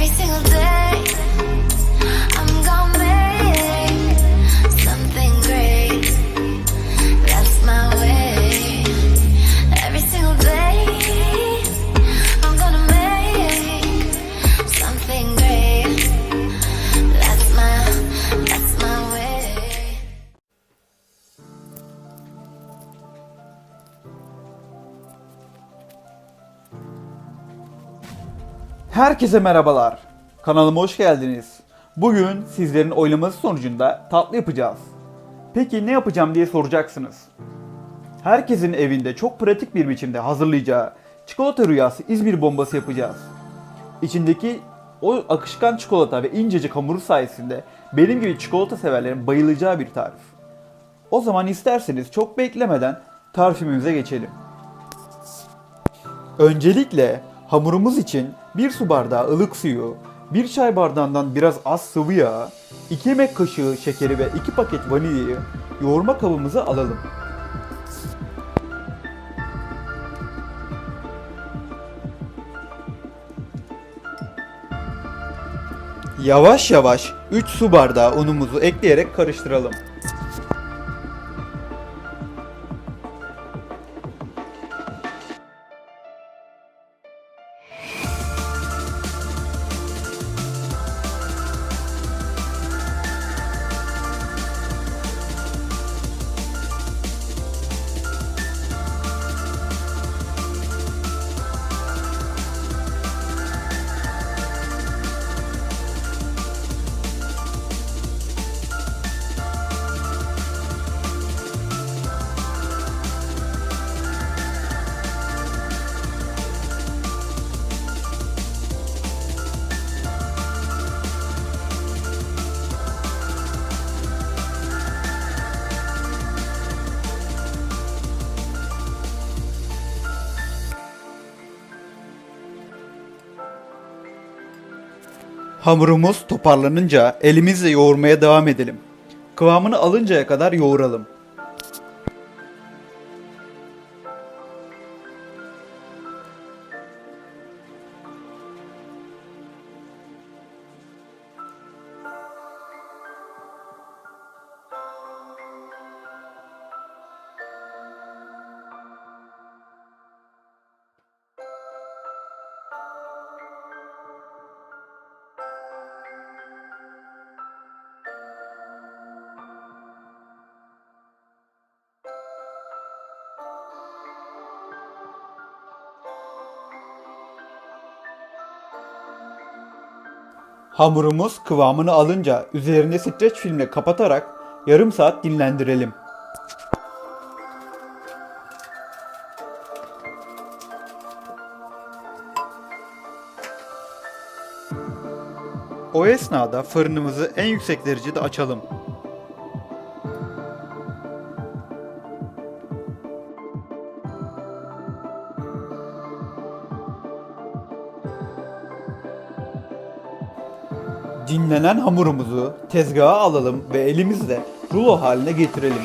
Every single day, Herkese merhabalar. Kanalıma hoş geldiniz. Bugün sizlerin oylaması sonucunda tatlı yapacağız. Peki ne yapacağım diye soracaksınız. Herkesin evinde çok pratik bir biçimde hazırlayacağı çikolata rüyası İzmir bombası yapacağız. İçindeki o akışkan çikolata ve incecik hamuru sayesinde benim gibi çikolata severlerin bayılacağı bir tarif. O zaman isterseniz çok beklemeden tarifimize geçelim. Öncelikle hamurumuz için 1 su bardağı ılık suyu, 1 çay bardağından biraz az sıvı yağ, 2 yemek kaşığı şekeri ve 2 paket vanilyayı yoğurma kabımıza alalım. Yavaş yavaş 3 su bardağı unumuzu ekleyerek karıştıralım. Hamurumuz toparlanınca elimizle yoğurmaya devam edelim. Kıvamını alıncaya kadar yoğuralım. Hamurumuz kıvamını alınca üzerine streç filmle kapatarak yarım saat dinlendirelim. O esnada fırınımızı en yüksek derecede açalım. Dinlenen hamurumuzu tezgaha alalım ve elimizle rulo haline getirelim.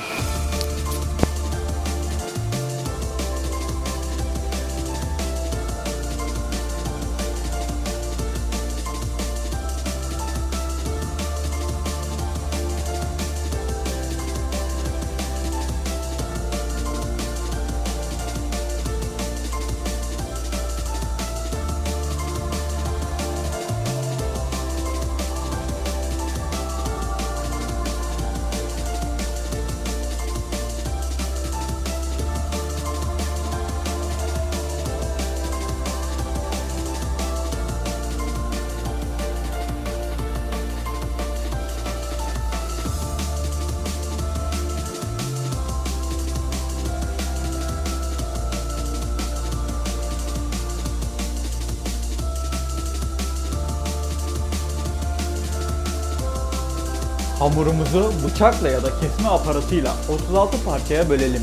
Hamurumuzu bıçakla ya da kesme aparatıyla 36 parçaya bölelim.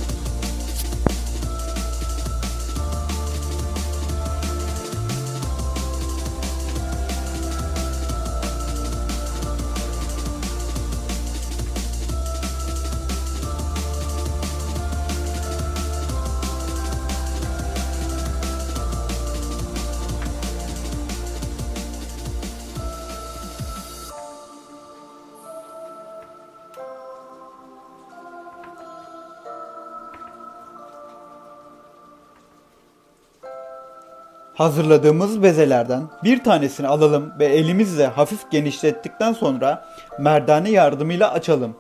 Hazırladığımız bezelerden bir tanesini alalım ve elimizle hafif genişlettikten sonra merdane yardımıyla açalım.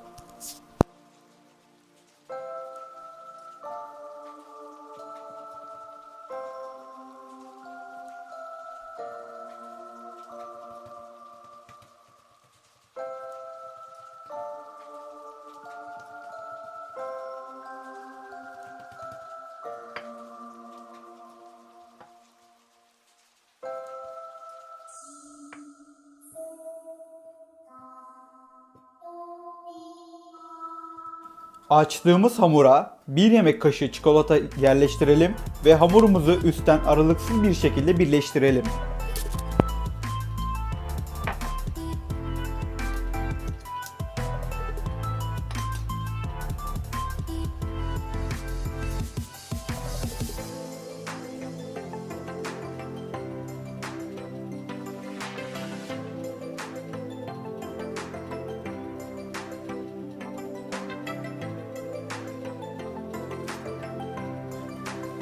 Açtığımız hamura bir yemek kaşığı çikolata yerleştirelim ve hamurumuzu üstten aralıksız bir şekilde birleştirelim.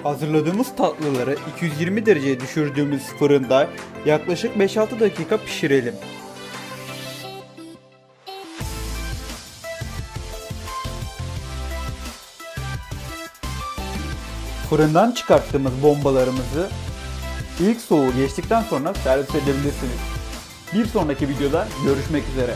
Hazırladığımız tatlıları 220 dereceye düşürdüğümüz fırında yaklaşık 5-6 dakika pişirelim. Fırından çıkarttığımız bombalarımızı ilk soğuğu geçtikten sonra servis edebilirsiniz. Bir sonraki videoda görüşmek üzere.